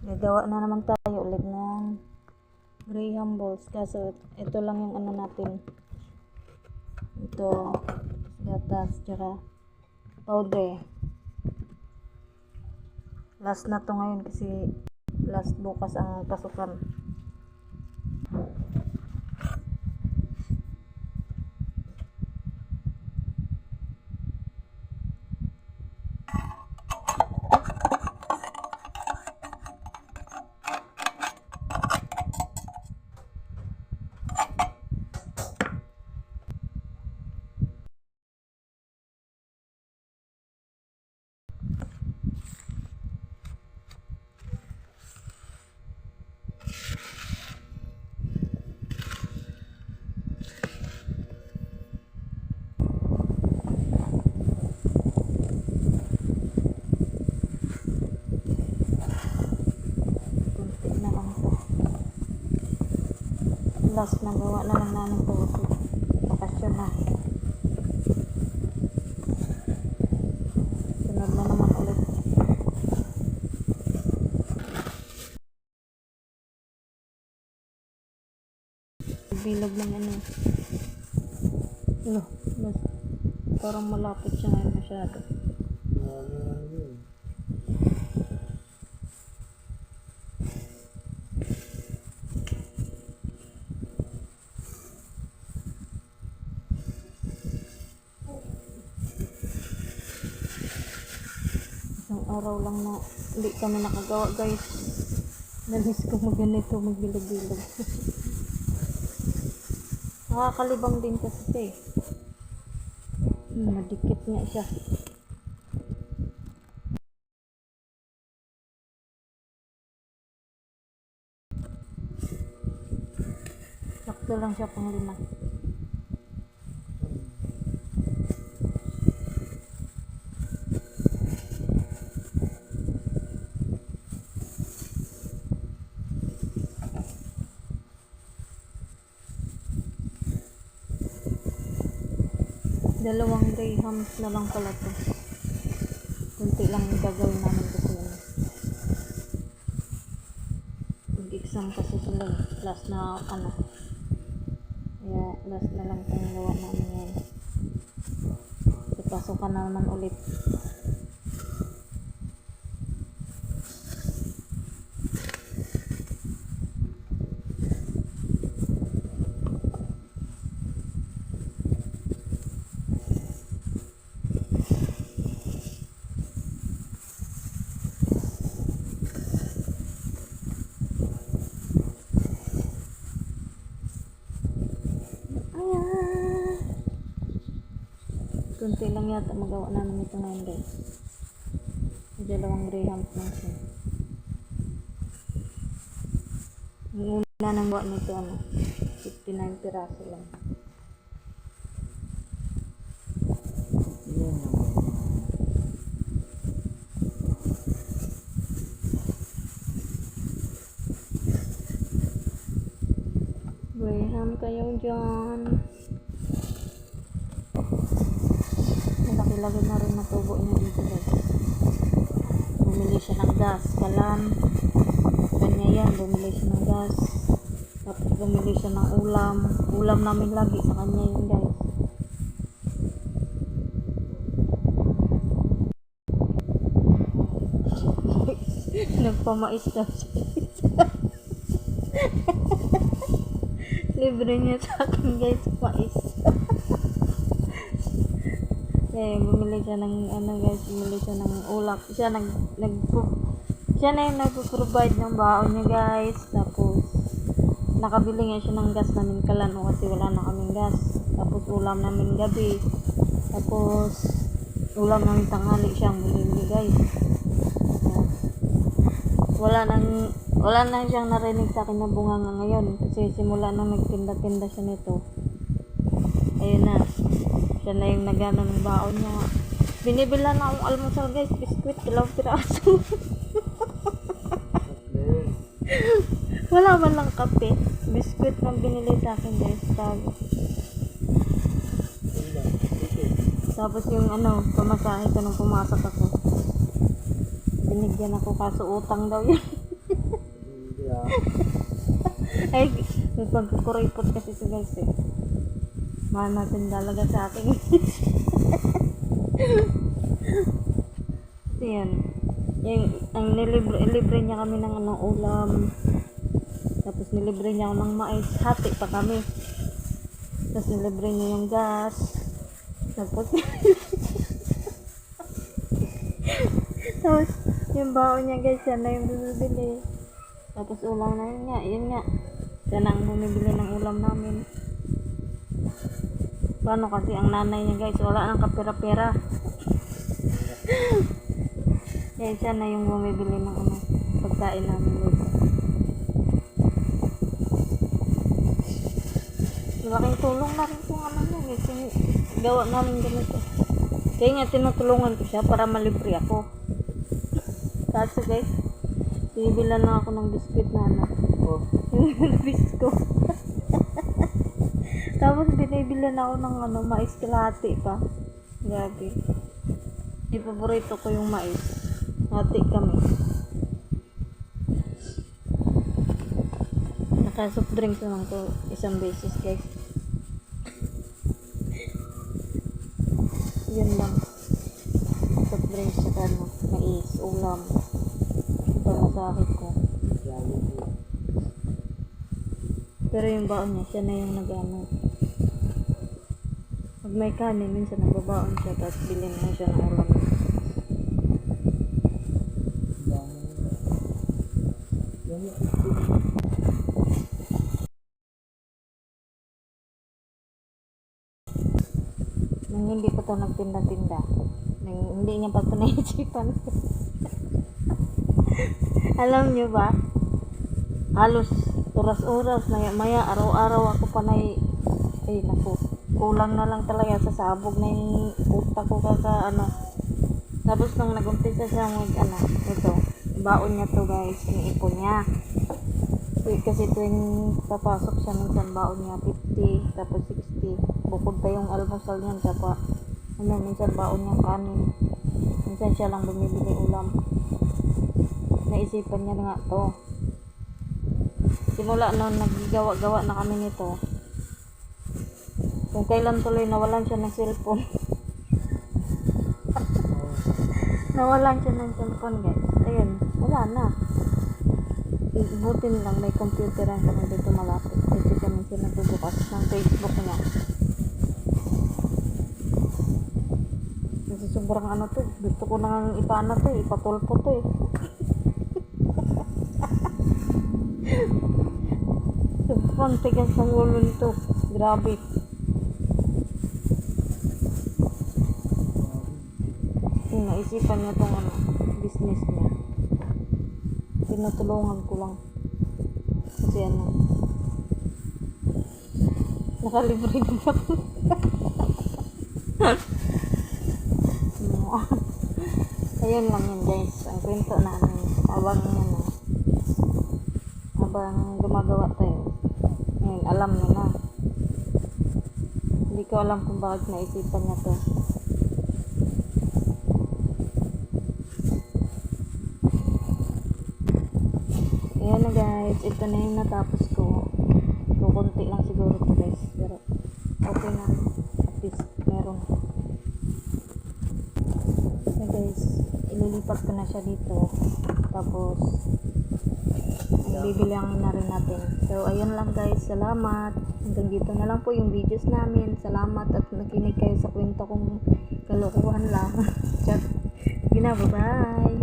Gagawa na naman tayo ulit ng Graham balls. Kaso ito lang yung ano natin. Ito, gatas, tsaka powder. Last na to ngayon kasi last bukas ang pasukan. Kunti na lang to. Last na gawa na lang namin to. Bakasyon na. Sunod na naman ulit. Bilog ng ano. Ano, mas parang malapit siya ngayon masyado. Araw lang na hindi kami nakagawa guys. Nalis ko magganito, magbilog-bilog. Nakakalibang din kasi siya eh. Hmm, madikit nga siya. Sakto lang siya pang lima. Dalawang grahams na lang pala to. Kunti lang yung gagawin namin kasi ano. Mag-exam kasi sila. eh. Last na ano. Kaya last na lang itong gawa namin ngayon. Pasukan na naman ulit. Kunti lang yata magawa namin ito ngayon guys. May dalawang grahams lang siya. Yung una nang gawa nito ano, 59 piraso lang. Graham kayo dyan. Malaki-laki na rin natubo niya dito guys. Bumili siya ng gas, kalan. Kanya yan, bumili siya ng gas. Tapos bumili siya ng ulam. Ulam namin lagi sa kanya yun guys. Nagpamais daw. Libre niya sa akin guys, mais. eh, bumili siya ng ano guys, bumili siya ng ulap. Siya nag, nag siya na yung nagpo-provide ng baon niya guys. Tapos, nakabili nga siya ng gas namin kalano kasi wala na kaming gas. Tapos, ulam namin gabi. Tapos, ulam namin tanghali siyang bumili guys. Wala nang wala na siyang narinig sa akin na bunganga ngayon kasi simula nung nagtinda-tinda siya nito ayun na siya na yung nagano ng baon niya. Binibila na akong almusal guys. Biskuit dalawang piraso. Wala man lang kape. Biskuit lang binili sa akin guys. Tapos tapos yung ano pamasahe ko nung pumasok ako. Binigyan ako kaso utang daw yun. Ay, may pagkukuripot kasi si guys eh. Mahal natin talaga sa akin. Kasi yan. Yung, ang nilibre, libre niya kami ng anong ulam. Tapos nilibre niya ng mais. Hati pa kami. Tapos nilibre niya yung gas. Tapos, tapos yung baon niya guys, yan na yung bumibili. Tapos ulam na yun nga, yun nga. Yan ang bumibili ng ulam namin. Paano kasi ang nanay niya guys, wala nang kapera-pera. Yan siya na yung bumibili ng ano, pagkain namin guys. Malaking tulong na rin kung ano niya guys, yung gawa namin ganito. Kaya nga tinutulungan ko siya para malibre ako. Kaso guys, bibilan lang ako ng biscuit na ano. Oh. Yung bisco. Tapos binibilan ako ng ano, mais kalahati pa. Grabe. Yung paborito ko yung mais. Hati kami. Naka soft drinks naman ko isang beses guys. Yun lang. Soft drinks sa ano, mais, ulam. Ito masakit ko. Pero yung baon niya, siya na yung nag-ano. Pag may kanin, minsan nagbabaon siya, tapos bilhin mo siya ng ulam. Nung hindi pa to nagtinda-tinda, nang hindi niya pa ito naisipan. Alam niyo ba? Halos oras-oras, maya, maya araw-araw ako panay, ay naku, kulang na lang talaga sa sabog na yung utak ko kaka ano. Tapos nung nag-umpisa siya mag ano, ito, baon niya to guys, iniipon niya. Kasi tuwing papasok siya minsan baon niya 50, tapos 60. Bukod pa yung almusal niyan, tapos ano, minsan baon niya kanin. Minsan siya lang bumibili ulam. Naisipan niya nga to. Simula nung naggawa-gawa na kami nito, kung kailan tuloy nawalan siya ng cellphone. nawalan siya ng cellphone guys. Ayun, wala na. Butin lang, may computer ang kami dito malapit. Dito siya minsan nagbubukas ng Facebook niya. Kasi sobrang ano to, gusto ko nang ipana to, ipatulpo to eh. Sobrang tigas ng ulo nito. Grabe. Yung naisipan niya tong ano, business niya. Tinutulungan ko lang. Kasi ano, nakalibre din ako. Ayun lang yun guys. Ang kwento namin. Habang ano, habang gumagawa tayo. Ngayon, alam niya na. Hindi ko alam kung bakit naisipan niya to. Guys, ito na yung natapos ko. So, konti lang siguro to guys. Pero, okay na. At least, meron. So guys, ililipat ko na siya dito. Tapos, bibiliangin na rin natin. So, ayun lang guys. Salamat. Hanggang dito na lang po yung videos namin. Salamat at nakinig kayo sa kwento kong kalokohan lang. Chat. Gina, bye-bye.